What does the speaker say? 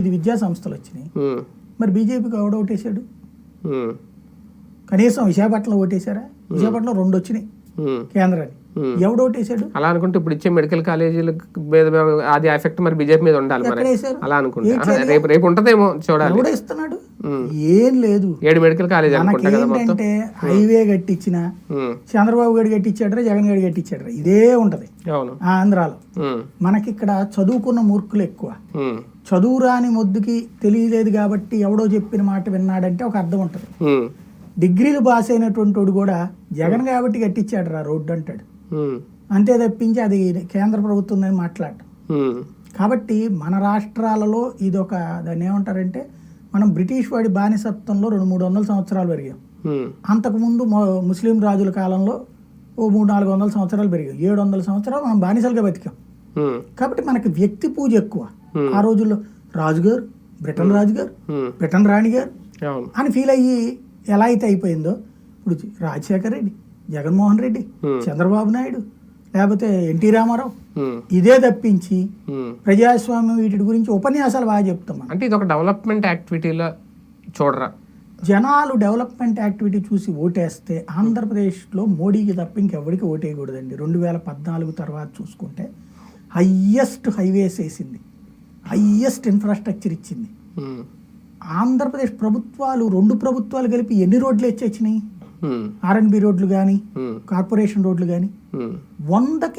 ఇది విద్యా సంస్థలు వచ్చినాయి మరి బీజేపీకి ఎవడ ఓటేశాడు? కనీసం విశాఖపట్నంలో ఓటేశారా? విశాఖపట్నంలో రెండు వచ్చినాయి. కేంద్రాన్ని. ఎవడు ఓటేశాడు? అలా అనుకుంటే ఇప్పుడు ఇచ్చే మెడికల్ కాలేజీలకు మీద అది ఎఫెక్ట్ మరి బీజేపీ మీద ఉండాలి మరి. అలా అనుకుంటే. రేపు రేపు ఉంటదేమో చూడాలి. ఎవడ ఇస్తున్నాడు? ఏం లేదు. ఏడు మెడికల్ కాలేజ్ మనకేంటంటే హైవే కట్టించిన చంద్రబాబు గడి కట్టించాడరా జగన్ గడి కట్టించాడరా. ఇదే ఉంటది. ఆంధ్రాలో. ఉమ్, మనకిక్కడ చదువుకున్న మూర్ఖులు ఎక్కువ. ఉమ్, చదువు రాని మొద్దుకి తెలియలేదు కాబట్టి ఎవడో చెప్పిన మాట విన్నాడంటే ఒక అర్థం ఉంటుంది. డిగ్రీలు పాస్ అయినటువంటి వాడు కూడా జగన్ కాబట్టి కట్టించాడు రా రోడ్డు అంటాడు. అంతే తప్పించి అది కేంద్ర ప్రభుత్వం అని మాట్లాడటం. ఉమ్, కాబట్టి మన రాష్ట్రాలలో ఇది ఒక దాన్ని ఏమంటారంటే మనం బ్రిటిష్ వాడి బానిసత్వంలో రెండు మూడు వందల సంవత్సరాలు పెరిగాం. అంతకుముందు ముస్లిం రాజుల కాలంలో ఓ మూడు నాలుగు వందల సంవత్సరాలు పెరిగాం. ఏడు వందల సంవత్సరాలు మనం బానిసలుగా బతికాం. కాబట్టి మనకి వ్యక్తి పూజ ఎక్కువ. ఆ రోజుల్లో రాజుగారు బ్రిటన్ రాజుగారు బ్రిటన్ రాణి గారు అని ఫీల్ అయ్యి ఎలా అయితే అయిపోయిందో ఇప్పుడు రాజశేఖర్ రెడ్డి జగన్మోహన్ రెడ్డి. చంద్రబాబు నాయుడు లేకపోతే ఎన్టీ రామారావు ఇదే తప్పించి. ప్రజాస్వామ్యం వీటి గురించి ఉపన్యాసాలు బాగా చెప్తాం అంటే ఇది ఒక డెవలప్మెంట్ యాక్టివిటీలో చూడరా? జనాలు డెవలప్మెంట్ యాక్టివిటీ చూసి ఓటేస్తే ఆంధ్రప్రదేశ్లో మోడీకి తప్ప ఇంకెవరికి ఓటేయకూడదండి రెండు వేల పద్నాలుగు తర్వాత చూసుకుంటే హయ్యెస్ట్ హైవేస్ వేసింది. హయ్యెస్ట్ ఇన్ఫ్రాస్ట్రక్చర్ ఇచ్చింది. ఆంధ్రప్రదేశ్ ప్రభుత్వాలు రెండు ప్రభుత్వాలు కలిపి ఎన్ని రోడ్లు ఇచ్చేచ్చినాయి ఉమ్, ఆర్ఎన్బి రోడ్లు కానీ కార్పొరేషన్ రోడ్లు కానీ. వందకి